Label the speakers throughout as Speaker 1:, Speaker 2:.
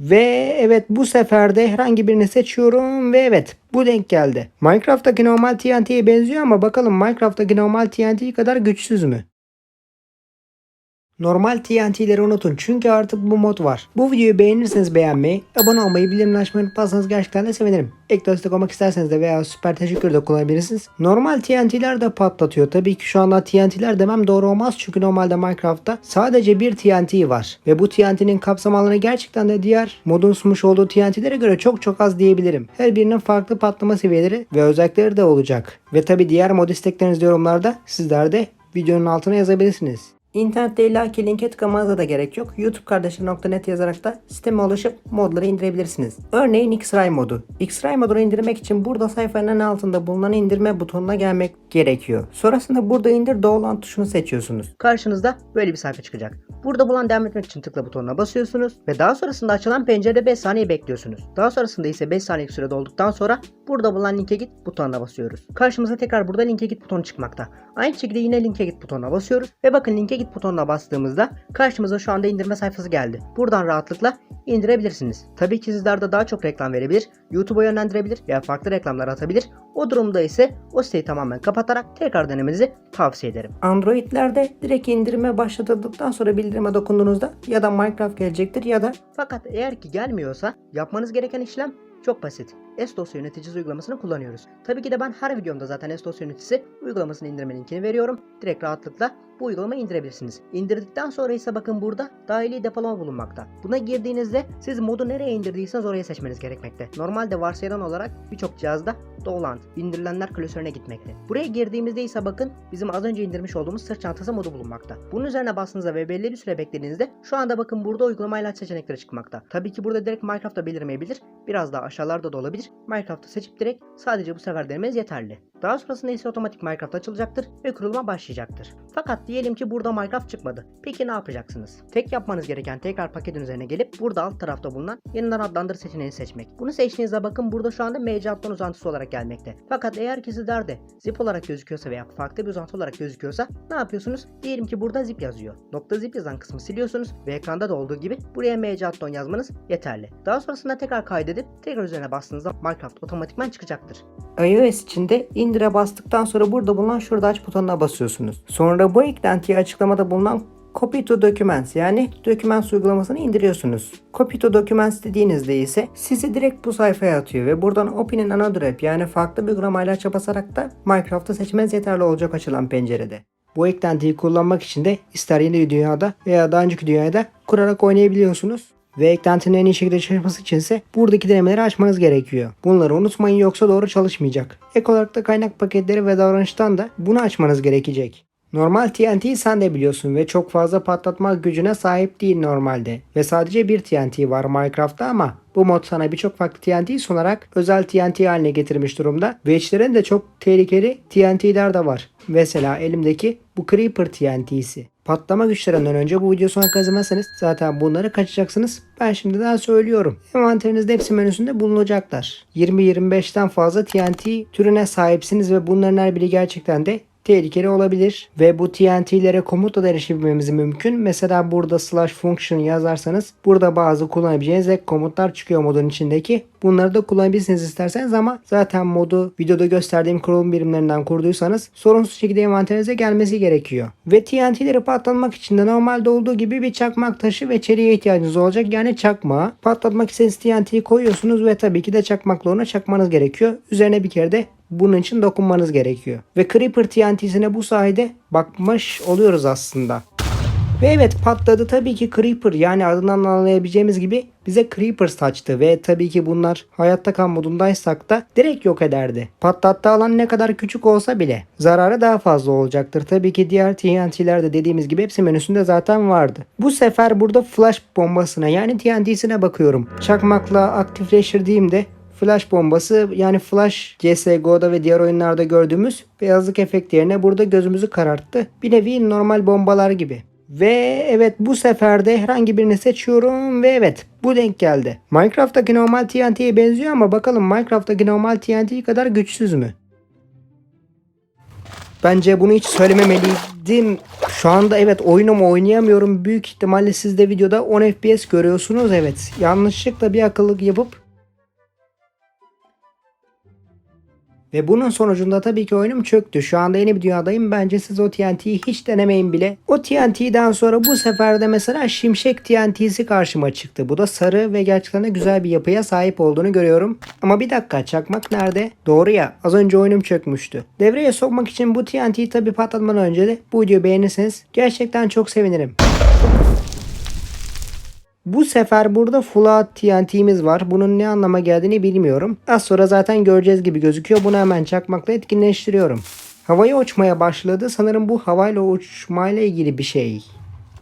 Speaker 1: Ve evet bu sefer de herhangi birini seçiyorum ve evet bu denk geldi. Minecraft'taki normal TNT'ye benziyor ama bakalım Minecraft'taki normal TNT kadar güçsüz mü? Normal TNT'leri unutun çünkü artık bu mod var. Bu videoyu beğenirseniz beğenmeyi, abone olmayı, bildirimleri açmayı unutmazsanız gerçekten de sevinirim. Ek destek olmak isterseniz de veya süper teşekkür de kullanabilirsiniz. Normal TNT'ler de patlatıyor. Tabii ki şu anda TNT'ler demem doğru olmaz çünkü normalde Minecraft'ta sadece bir TNT var. Ve bu TNT'nin kapsam alanı gerçekten de diğer modun sunmuş olduğu TNT'lere göre çok çok az diyebilirim. Her birinin farklı patlama seviyeleri ve özellikleri de olacak. Ve tabii diğer mod isteklerinizi yorumlarda sizler de videonun altına yazabilirsiniz. İnternette illaki linke tıklamanıza da gerek yok. youtubekardeşler.net yazarak da siteme ulaşıp modları indirebilirsiniz. Örneğin X-Ray modu. X-Ray modunu indirmek için burada sayfanın en altında bulunan indirme butonuna gelmek gerekiyor. Sonrasında burada indir doğulan tuşunu seçiyorsunuz. Karşınızda böyle bir sayfa çıkacak. Burada bulan devam etmek için tıkla butonuna basıyorsunuz ve daha sonrasında açılan pencerede 5 saniye bekliyorsunuz. Daha sonrasında ise 5 saniyelik sürede olduktan sonra burada bulunan linke git butonuna basıyoruz. Karşımıza tekrar burada linke git butonu çıkmakta. Aynı şekilde yine linke git butonuna basıyoruz ve bakın linke git butonuna bastığımızda karşımıza şu anda indirme sayfası geldi. Buradan rahatlıkla indirebilirsiniz. Tabii ki sizlerde daha çok reklam verebilir, YouTube'a yönlendirebilir veya farklı reklamlar atabilir. O durumda ise o siteyi tamamen kapatarak tekrar denemenizi tavsiye ederim. Android'lerde direkt indirime başlatıldıktan sonra bildirime dokunduğunuzda ya da Minecraft gelecektir ya da fakat eğer ki gelmiyorsa yapmanız gereken işlem çok basit. S-Dosya yöneticisi uygulamasını kullanıyoruz. Tabii ki de ben her videomda zaten S-Dosya yöneticisi uygulamasını indirme linkini veriyorum. Direkt rahatlıkla bu uygulamayı indirebilirsiniz. İndirdikten sonra ise bakın burada dahili depolama bulunmakta. Buna girdiğinizde siz modu nereye indirdiyseniz oraya seçmeniz gerekmekte. Normalde varsayılan olarak birçok cihazda Dolant, indirilenler klasörüne gitmekte. Buraya girdiğimizde ise bakın bizim az önce indirmiş olduğumuz sırt çantası modu bulunmakta. Bunun üzerine bastığınızda ve belli bir süre beklediğinizde şu anda bakın burada uygulamayla seçenekleri çıkmakta. Tabii ki burada direkt Minecraft'ta belirmeyebilir. Biraz daha aşağılarda da olabilir. Minecraft'ı seçip direkt sadece bu sefer denemeniz yeterli. Daha sonrasında ise otomatik Minecraft açılacaktır ve kuruluma başlayacaktır. Fakat diyelim ki burada Minecraft çıkmadı. Peki ne yapacaksınız? Tek yapmanız gereken tekrar paketin üzerine gelip burada alt tarafta bulunan yeniden adlandır seçeneğini seçmek. Bunu seçtiğinizde bakın burada şu anda MC uzantısı olarak gelmekte. Fakat eğer ki sizlerde zip olarak gözüküyorsa veya farklı bir uzantı olarak gözüküyorsa ne yapıyorsunuz? Diyelim ki burada zip yazıyor. Nokta zip yazan kısmı siliyorsunuz ve ekranda da olduğu gibi buraya MC yazmanız yeterli. Daha sonrasında tekrar kaydedip tekrar üzerine bastığınızda Minecraft otomatikman çıkacaktır. iOS içinde indire bastıktan sonra burada bulunan şurada aç butonuna basıyorsunuz. Sonra bu eklentiyi açıklamada bulunan Copy to Documents yani Documents uygulamasını indiriyorsunuz. Copy to Documents dediğinizde ise sizi direkt bu sayfaya atıyor ve buradan Open'in Another App yani farklı bir uygulamayla aça basarak da Minecraft'ı seçmeniz yeterli olacak açılan pencerede. Bu eklentiyi kullanmak için de ister yeni dünyada veya daha önceki dünyada kurarak oynayabiliyorsunuz. Ve eklentinin en iyi şekilde çalışması için ise buradaki denemeleri açmanız gerekiyor. Bunları unutmayın yoksa doğru çalışmayacak. Ek olarak da kaynak paketleri ve davranıştan da bunu açmanız gerekecek. Normal TNT'yi sen de biliyorsun ve çok fazla patlatma gücüne sahip değil normalde. Ve sadece bir TNT var Minecraft'ta ama bu mod sana birçok farklı TNT sunarak özel TNT haline getirmiş durumda. Ve içlerinde de çok tehlikeli TNT'ler de var. Mesela elimdeki bu Creeper TNT'si. Patlama güçlerinden önce bu video sona kazımazsanız zaten bunları kaçacaksınız. Ben şimdiden söylüyorum. Envanterinizde hepsi menüsünde bulunacaklar. 20-25'ten fazla TNT türüne sahipsiniz ve bunların her biri gerçekten de tehlikeli olabilir ve bu TNT'lere komutla da erişebilmemiz mümkün. Mesela burada slash function yazarsanız burada bazı kullanabileceğiniz ek komutlar çıkıyor modun içindeki. Bunları da kullanabilirsiniz isterseniz ama zaten modu videoda gösterdiğim kurulum birimlerinden kurduysanız sorunsuz şekilde envanterinize gelmesi gerekiyor. Ve TNT'leri patlatmak için de normalde olduğu gibi bir çakmak taşı ve çeliğe ihtiyacınız olacak. Yani çakmağa. Patlatmak istediğiniz TNT'yi koyuyorsunuz ve tabii ki de çakmakla ona çakmanız gerekiyor. Üzerine bir kere de bunun için dokunmanız gerekiyor. Ve Creeper TNT'sine bu sayede bakmış oluyoruz aslında. Ve evet patladı tabii ki Creeper yani adından anlayabileceğimiz gibi bize Creeper saçtı ve tabii ki bunlar hayatta kal modundaysak da direkt yok ederdi. Patlattığı alan ne kadar küçük olsa bile zararı daha fazla olacaktır. Tabii ki diğer TNT'lerde dediğimiz gibi hepsi menüsünde zaten vardı. Bu sefer burada flash bombasına yani TNT'sine bakıyorum. Çakmakla aktifleştirdiğimde Flash bombası yani Flash CSGO'da ve diğer oyunlarda gördüğümüz beyazlık efekti yerine burada gözümüzü kararttı. Bir nevi normal bombalar gibi. Ve evet bu sefer de herhangi birini seçiyorum ve evet bu denk geldi. Minecraft'taki normal TNT'ye benziyor ama bakalım Minecraft'taki normal TNT kadar güçsüz mü? Bence bunu hiç söylememeli Dim şu anda evet oyunumu oynayamıyorum. Büyük ihtimalle siz de videoda 10 FPS görüyorsunuz. Evet yanlışlıkla bir akıllık yapıp Ve bunun sonucunda tabii ki oyunum çöktü. Şu anda yeni bir dünyadayım. Bence siz o TNT'yi hiç denemeyin bile. O TNT'den sonra bu sefer de mesela Şimşek TNT'si karşıma çıktı. Bu da sarı ve gerçekten de güzel bir yapıya sahip olduğunu görüyorum. Ama bir dakika çakmak nerede? Doğru ya az önce oyunum çökmüştü. Devreye sokmak için bu TNT'yi tabii patlatmadan önce de bu videoyu beğenirseniz gerçekten çok sevinirim. Bu sefer burada Full TNT'miz var. Bunun ne anlama geldiğini bilmiyorum. Az sonra zaten göreceğiz gibi gözüküyor. Bunu hemen çakmakla etkinleştiriyorum. Havaya uçmaya başladı. Sanırım bu havayla uçmayla ilgili bir şey.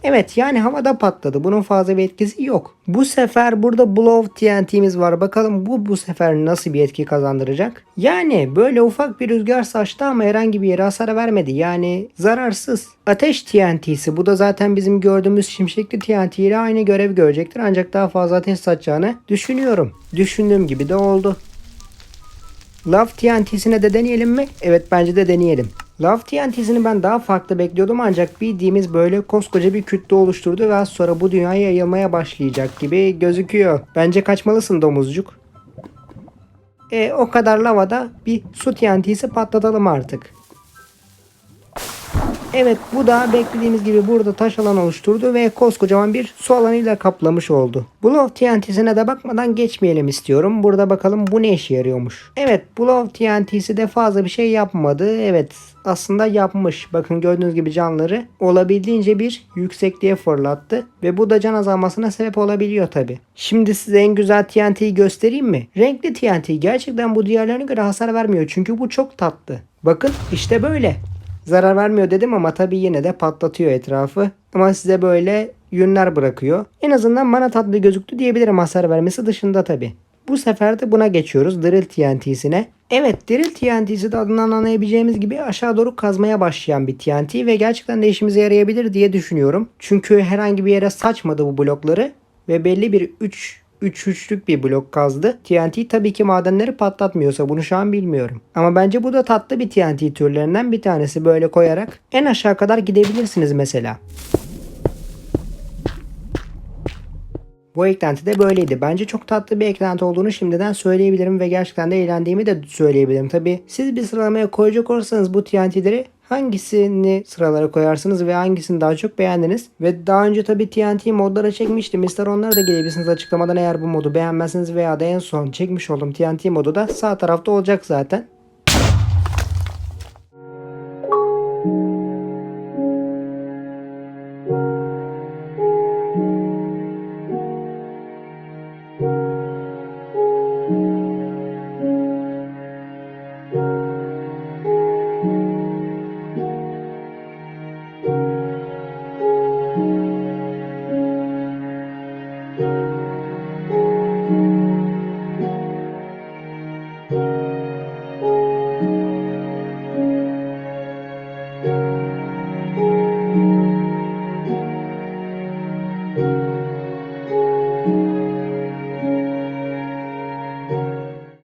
Speaker 1: Evet yani havada patladı. Bunun fazla bir etkisi yok. Bu sefer burada Blow TNT'miz var. Bakalım bu bu sefer nasıl bir etki kazandıracak? Yani böyle ufak bir rüzgar saçtı ama herhangi bir yere hasar vermedi. Yani zararsız. Ateş TNT'si. Bu da zaten bizim gördüğümüz şimşekli TNT ile aynı görev görecektir. Ancak daha fazla ateş saçacağını düşünüyorum. Düşündüğüm gibi de oldu. Love TNT'sine de deneyelim mi? Evet bence de deneyelim. Love TNT'sini ben daha farklı bekliyordum ancak bildiğimiz böyle koskoca bir kütle oluşturdu ve az sonra bu dünyaya yayılmaya başlayacak gibi gözüküyor. Bence kaçmalısın domuzcuk. E o kadar lavada bir su TNT'si patlatalım artık. Evet bu da beklediğimiz gibi burada taş alan oluşturdu ve koskocaman bir su alanıyla kaplamış oldu. Blow TNT'sine de bakmadan geçmeyelim istiyorum. Burada bakalım bu ne işe yarıyormuş. Evet Blow TNT'si de fazla bir şey yapmadı. Evet aslında yapmış. Bakın gördüğünüz gibi canları olabildiğince bir yüksekliğe fırlattı. Ve bu da can azalmasına sebep olabiliyor tabi. Şimdi size en güzel TNT'yi göstereyim mi? Renkli TNT gerçekten bu diğerlerine göre hasar vermiyor. Çünkü bu çok tatlı. Bakın işte böyle. Zarar vermiyor dedim ama tabii yine de patlatıyor etrafı. Ama size böyle yünler bırakıyor. En azından bana tatlı gözüktü diyebilirim hasar vermesi dışında tabii. Bu sefer de buna geçiyoruz. Drill TNT'sine. Evet Drill TNT'si de adından anlayabileceğimiz gibi aşağı doğru kazmaya başlayan bir TNT ve gerçekten de işimize yarayabilir diye düşünüyorum. Çünkü herhangi bir yere saçmadı bu blokları ve belli bir 3 3 üçlük bir blok kazdı. TNT tabii ki madenleri patlatmıyorsa bunu şu an bilmiyorum. Ama bence bu da tatlı bir TNT türlerinden bir tanesi böyle koyarak en aşağı kadar gidebilirsiniz mesela. Bu eklenti de böyleydi. Bence çok tatlı bir eklenti olduğunu şimdiden söyleyebilirim ve gerçekten de eğlendiğimi de söyleyebilirim. Tabi siz bir sıralamaya koyacak olursanız bu TNT'leri hangisini sıralara koyarsınız ve hangisini daha çok beğendiniz? Ve daha önce tabi TNT modlara çekmiştim. İster onlara da gidebilirsiniz açıklamadan eğer bu modu beğenmezseniz veya da en son çekmiş olduğum TNT modu da sağ tarafta olacak zaten.